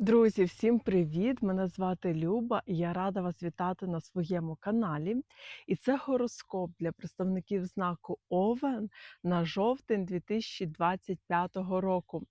Друзі, всім привіт! Мене звати Люба, і я рада вас вітати на своєму каналі. І це гороскоп для представників знаку Овен на жовтень 2025 року.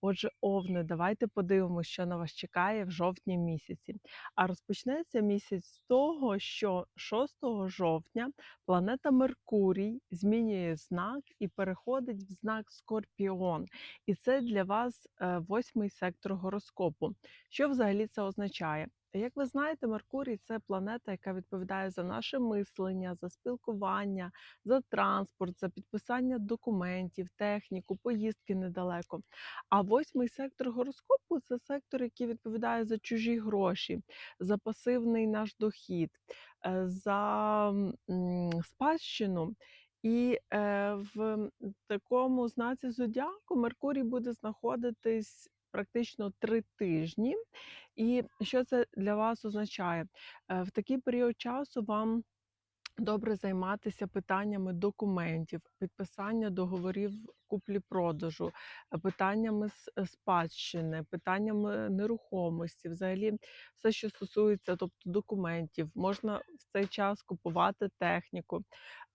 Отже, Овни, давайте подивимося, що на вас чекає в жовтні місяці. А розпочнеться місяць з того, що 6 жовтня планета Меркурій змінює знак і переходить в знак Скорпіон. І це для вас е, восьмий сектор гороскопу. Що взагалі це означає? Як ви знаєте, Меркурій це планета, яка відповідає за наше мислення, за спілкування, за транспорт, за підписання документів, техніку, поїздки недалеко. А восьмий сектор гороскопу це сектор, який відповідає за чужі гроші, за пасивний наш дохід, е, за спадщину. І е, в такому знаці зодіаку Меркурій буде знаходитись практично три тижні. І що це для вас означає? Е, В такий період часу вам добре займатися питаннями документів, підписання договорів куплі-продажу, е, питаннями е, спадщини, питаннями нерухомості, взагалі все, що стосується тобто, документів, можна в цей час купувати техніку.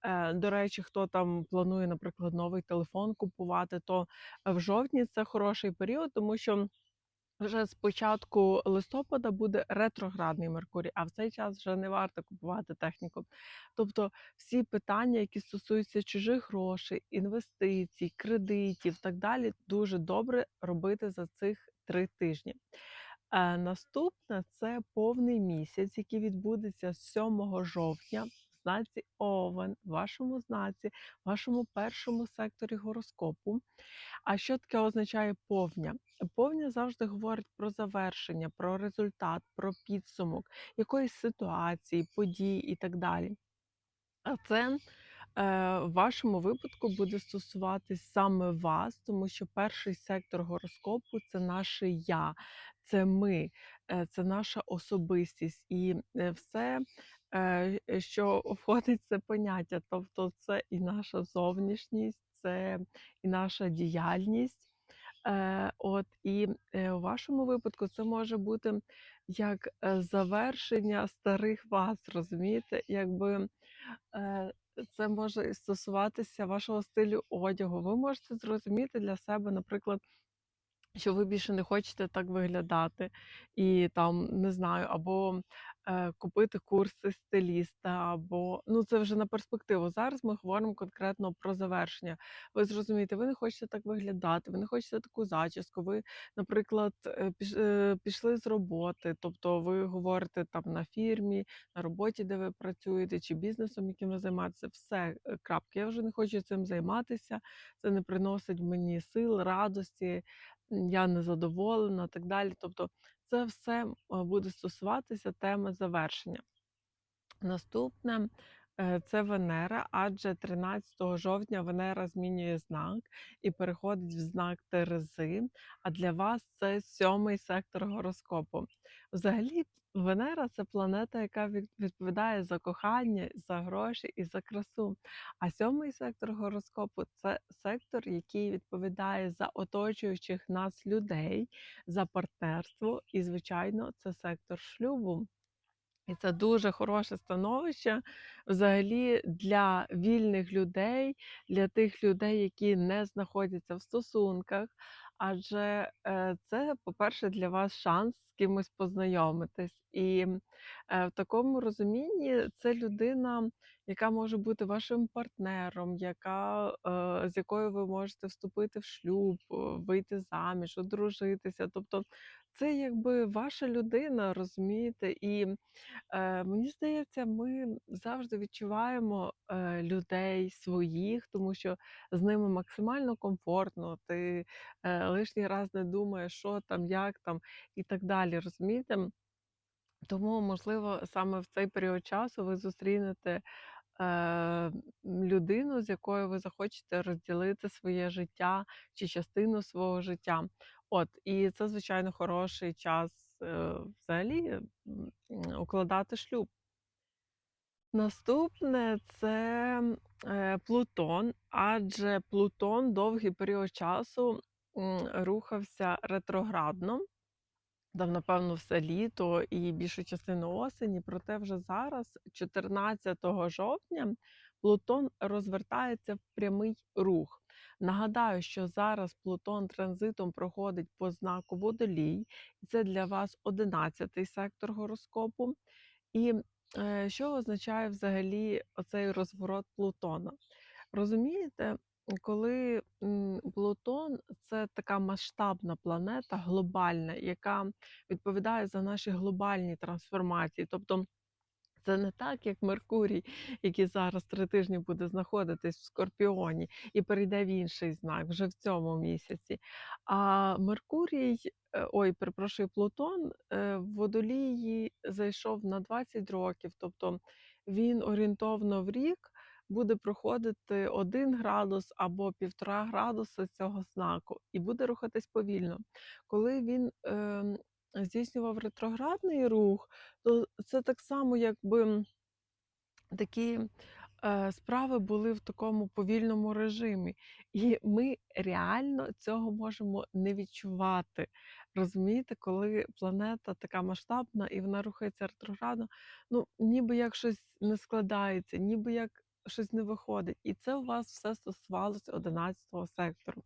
Е, До речі, хто там планує, наприклад, новий телефон купувати, то в жовтні це хороший період, тому що. Вже з початку листопада буде ретроградний Меркурій, а в цей час вже не варто купувати техніку. Тобто всі питання, які стосуються чужих грошей, інвестицій, кредитів так далі, дуже добре робити за цих три тижні. Е, Наступне це повний місяць, який відбудеться з 7 жовтня. Знаці Овен, в вашому знаці, в вашому першому секторі гороскопу. А що таке означає повня? Повня завжди говорить про завершення, про результат, про підсумок якоїсь ситуації, подій і так далі. А це в вашому випадку буде стосуватись саме вас, тому що перший сектор гороскопу це наше я, це ми, е, це наша особистість і е, все, е, що входить це поняття. Тобто, це і наша зовнішність, це і наша діяльність. Е, от і е, у вашому випадку це може бути як е, завершення старих вас, розумієте? Якби е, це може стосуватися вашого стилю одягу. Ви можете зрозуміти для себе, наприклад, що ви більше не хочете так виглядати, і там не знаю, або е, купити курси стиліста, або ну це вже на перспективу. Зараз ми говоримо конкретно про завершення. Ви зрозумієте, ви не хочете так виглядати, ви не хочете таку зачіску. Ви, наприклад, е, піш- е, пішли з роботи, тобто ви говорите там на фірмі, на роботі, де ви працюєте, чи бізнесом, яким ви займаєтеся, все е, крапки. Я вже не хочу цим займатися. Це не приносить мені сил, радості я незадоволена, так далі. Тобто, це все е, буде стосуватися теми завершення. Наступне це Венера, адже 13 жовтня Венера змінює знак і переходить в знак Терези. А для вас це сьомий сектор гороскопу. Взагалі, Венера це планета, яка відповідає за кохання, за гроші і за красу. А сьомий сектор гороскопу це сектор, який відповідає за оточуючих нас людей, за партнерство, і, звичайно, це сектор шлюбу. І це дуже хороше становище взагалі для вільних людей, для тих людей, які не знаходяться в стосунках. Адже е, це, по-перше, для вас шанс кимось познайомитись. І е, в такому розумінні це людина, яка може бути вашим партнером, яка, е, з якою ви можете вступити в шлюб, вийти заміж, одружитися. Тобто це якби ваша людина, розумієте? І Е, мені здається, ми завжди відчуваємо е, людей своїх, тому що з ними максимально комфортно. Ти е, лишній раз не думаєш, що там, як там і так далі. Розумієте? Тому, можливо, саме в цей період часу ви зустрінете е, людину, з якою ви захочете розділити своє життя чи частину свого життя. От, і це, звичайно, хороший час е, взагалі укладати шлюб. Наступне це е, Плутон, адже Плутон довгий період часу рухався ретроградно. Там, напевно, все літо і більшу частину осені, проте вже зараз, 14 жовтня, Плутон розвертається в прямий рух. Нагадаю, що зараз Плутон транзитом проходить по знаку Водолій, це для вас 11-й сектор гороскопу. І е, що означає взагалі оцей розворот Плутона? Розумієте, коли Плутон це така масштабна планета, глобальна, яка відповідає за наші глобальні трансформації. Тобто це не так, як Меркурій, який зараз три тижні буде знаходитись в Скорпіоні і перейде в інший знак вже в цьому місяці. А Меркурій, е, ой, перепрошую, Плутон е, в водолії зайшов на 20 років, тобто він орієнтовно в рік буде проходити 1 градус або 1,5 градуса цього знаку і буде рухатись повільно. Коли він ем, здійснював ретроградний рух, то це так само, якби такі е, справи були в такому повільному режимі. І ми реально цього можемо не відчувати. Розумієте, коли планета така масштабна і вона рухається ретроградно, ну ніби як щось не складається, ніби як щось не виходить. І це у вас все стосувалося 11-го сектору.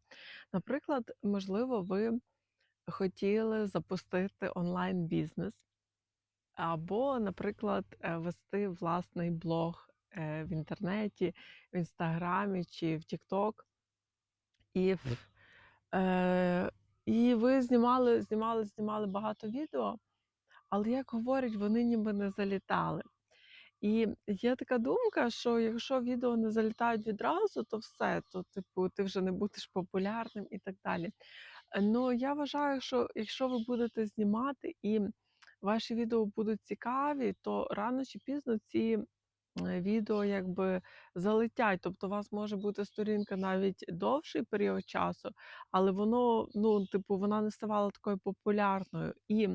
Наприклад, можливо, ви хотіли запустити онлайн-бізнес. Або, наприклад, е, вести власний блог е, в інтернеті, в інстаграмі чи в Тікток. І, е, і ви знімали, знімали, знімали багато відео, але як говорять, вони ніби не залітали. І є така думка, що якщо відео не залітають відразу, то все, то типу ти вже не будеш популярним і так далі. Ну я вважаю, що якщо ви будете знімати і ваші відео будуть цікаві, то рано чи пізно ці відео якби залетять. Тобто, у вас може бути сторінка навіть довший період часу, але воно, ну, типу, вона не ставала такою популярною. І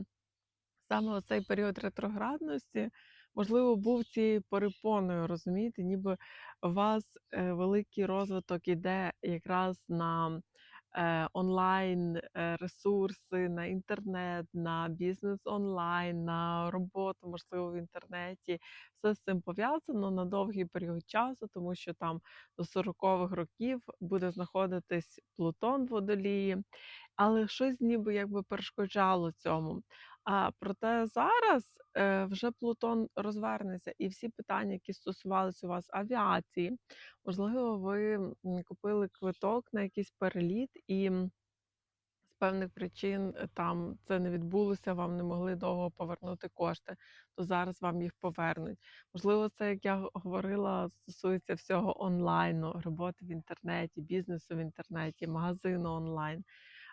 саме оцей період ретроградності, можливо, був цією перепоною, розумієте, ніби у вас е, великий розвиток іде якраз на е, онлайн е, ресурси, на інтернет, на бізнес онлайн, на роботу, можливо, в інтернеті. Все з цим пов'язано на довгий період часу, тому що там до 40-х років буде знаходитись Плутон в водолії, але щось ніби якби перешкоджало цьому. А проте зараз е, вже Плутон розвернеться, і всі питання, які стосувалися у вас авіації, можливо, ви купили квиток на якийсь переліт, і з певних причин е, там це не відбулося, вам не могли довго повернути кошти, то зараз вам їх повернуть. Можливо, це, як я говорила, стосується всього онлайну, роботи в інтернеті, бізнесу в інтернеті, магазину онлайн.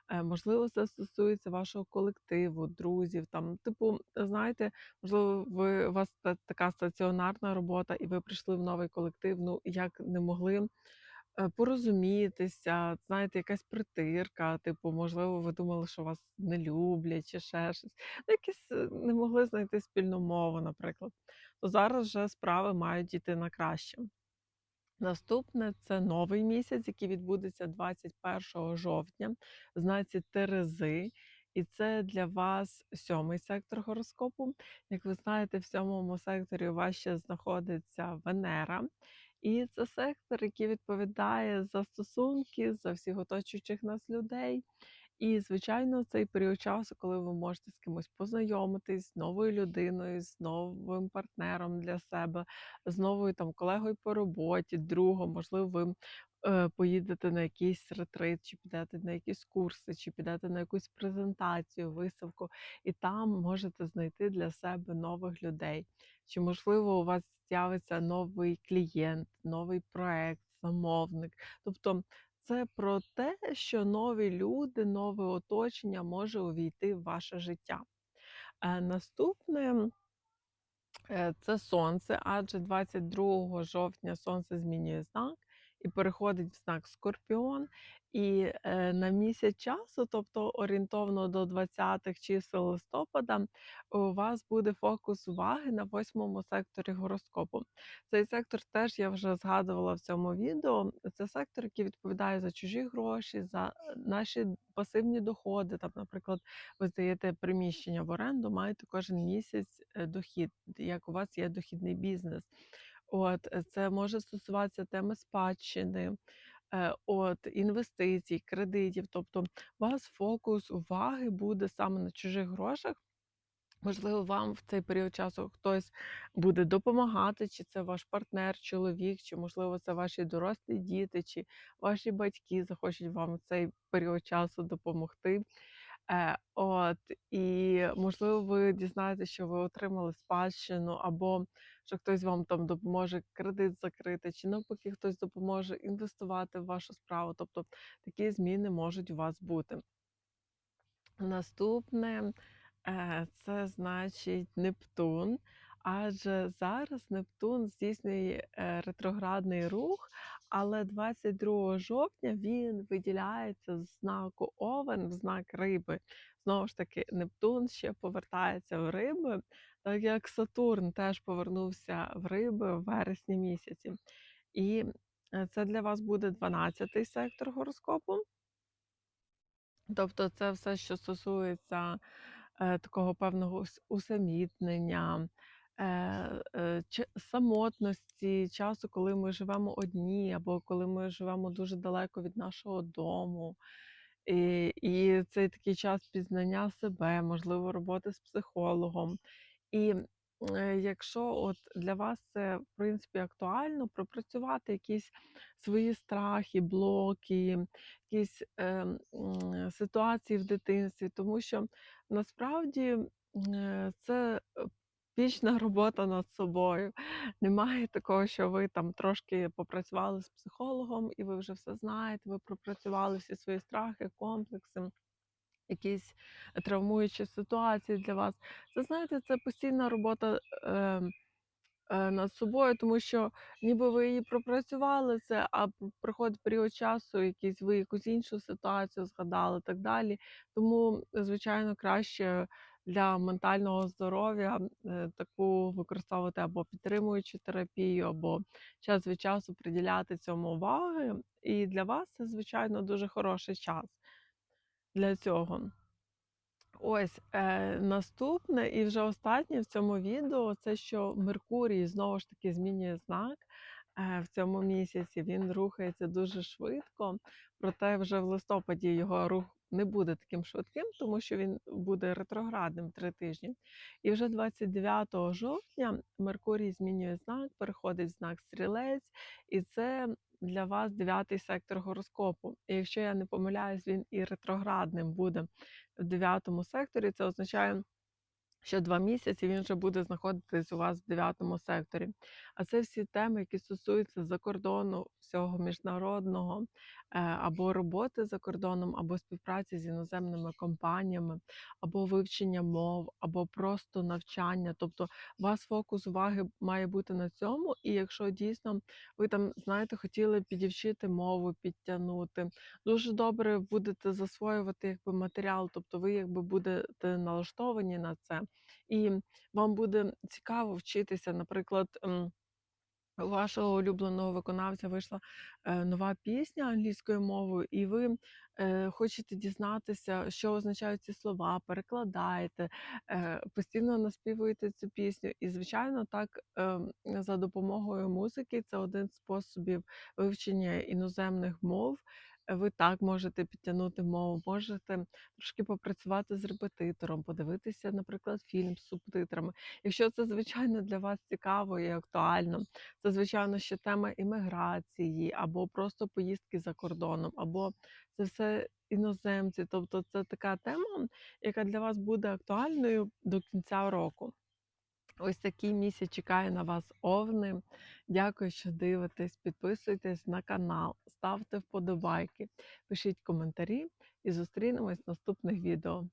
Е, Можливо, це стосується вашого колективу, друзів. Там, типу, знаєте, можливо, ви у вас та- така стаціонарна робота, і ви прийшли в новий колектив. Ну як не могли е, порозумітися, знаєте, якась притирка. Типу, можливо, ви думали, що вас не люблять, чи ще щось. Ну, якісь е, не могли знайти спільну мову, наприклад. То зараз вже справи мають йти на краще. Наступне це новий місяць, який відбудеться 21 жовтня, в знаці Терези. І це для вас сьомий сектор гороскопу. Як ви знаєте, в сьомому секторі у вас ще знаходиться Венера. І це сектор, який відповідає за стосунки, за всіх оточуючих нас людей. І, звичайно, цей період часу, коли ви можете з кимось познайомитись, з новою людиною, з новим партнером для себе, з новою там колегою по роботі, другом, можливо, ви е, поїдете на якийсь ретрит, чи підете на якісь курси, чи підете на якусь презентацію, виставку, і там можете знайти для себе нових людей. Чи, можливо, у вас з'явиться новий клієнт, новий проект, замовник. Тобто це про те, що нові люди, нове оточення може увійти в ваше життя. Е, Наступне е, це сонце, адже 22 жовтня сонце змінює знак, і переходить в знак Скорпіон. І е, на місяць часу, тобто орієнтовно до 20-х чисел листопада, у вас буде фокус уваги на восьмому секторі гороскопу. Цей сектор теж я вже згадувала в цьому відео. Це сектор, який відповідає за чужі гроші, за наші пасивні доходи. Там, наприклад, ви здаєте приміщення в оренду, маєте кожен місяць е, дохід, як у вас є дохідний бізнес. От е, це може стосуватися теми спадщини, е, от інвестицій, кредитів. Тобто, у вас фокус уваги буде саме на чужих грошах. Можливо, вам в цей період часу хтось буде допомагати, чи це ваш партнер, чоловік, чи можливо це ваші дорослі діти, чи ваші батьки захочуть вам в цей період часу допомогти. Е, от, і можливо, ви дізнаєтеся, що ви отримали спадщину, або що хтось вам там допоможе кредит закрити, чи навпаки, хтось допоможе інвестувати в вашу справу. Тобто такі зміни можуть у вас бути. Наступне е, це значить Нептун. Адже зараз Нептун здійснює е, ретроградний рух, але 22 жовтня він виділяється з знаку Овен в знак Риби. Знову ж таки, Нептун ще повертається в Риби, так як Сатурн теж повернувся в Риби в вересні місяці. І е, це для вас буде 12-й сектор гороскопу. Тобто це все, що стосується е, такого певного усамітнення, самотності, часу, коли ми живемо одні, або коли ми живемо дуже далеко від нашого дому. І, і це такий час пізнання себе, можливо, роботи з психологом. І е, якщо от для вас це в принципі актуально, пропрацювати якісь свої страхи, блоки, якісь е, м, ситуації в дитинстві, тому що насправді е, це е, вічна робота над собою. Немає такого, що ви там трошки попрацювали з психологом, і ви вже все знаєте, ви пропрацювали всі свої страхи, комплекси якісь травмуючі ситуації для вас. Це знаєте, це постійна робота е, е, над собою, тому що ніби ви її пропрацювали це, а приходить період часу, якийсь ви якусь іншу ситуацію згадали, так далі. Тому, звичайно, краще для ментального здоров'я е, таку використовувати або підтримуючу терапію, або час від часу приділяти цьому уваги. І для вас це, звичайно, дуже хороший час для цього. Ось е, наступне і вже останнє в цьому відео це що Меркурій знову ж таки змінює знак е, в цьому місяці. Він рухається дуже швидко, проте вже в листопаді його рух не буде таким швидким, тому що він буде ретроградним три тижні. І вже 29 жовтня Меркурій змінює знак, переходить в знак стрілець, і це для вас дев'ятий сектор гороскопу. І якщо я не помиляюсь, він і ретроградним буде в дев'ятому секторі. Це означає, що два місяці він вже буде знаходитись у вас в дев'ятому секторі. А це всі теми, які стосуються закордону, всього міжнародного, е, або роботи за кордоном, або співпраці з іноземними компаніями, або вивчення мов, або просто навчання. Тобто у вас фокус уваги має бути на цьому. І якщо дійсно ви там, знаєте, хотіли підівчити мову, підтягнути, дуже добре будете засвоювати якби матеріал, тобто ви якби будете налаштовані на це, і вам буде цікаво вчитися, наприклад. ем, у вашого улюбленого виконавця вийшла е, нова пісня англійською мовою, і ви е, хочете дізнатися, що означають ці слова, перекладаєте, е, постійно наспівуєте цю пісню. І, звичайно, так е, за допомогою музики це один з способів вивчення іноземних мов. Ви так можете підтягнути мову, можете трошки попрацювати з репетитором, подивитися, наприклад, фільм з субтитрами. Якщо це, звичайно, для вас цікаво і актуально, це, звичайно, ще тема імміграції, або просто поїздки за кордоном, або це все іноземці. Тобто це така тема, яка для вас буде актуальною до кінця року. Ось такий місяць чекає на вас овни. Дякую, що дивитесь. Підписуйтесь на канал, ставте вподобайки, пишіть коментарі і зустрінемось в наступних відео.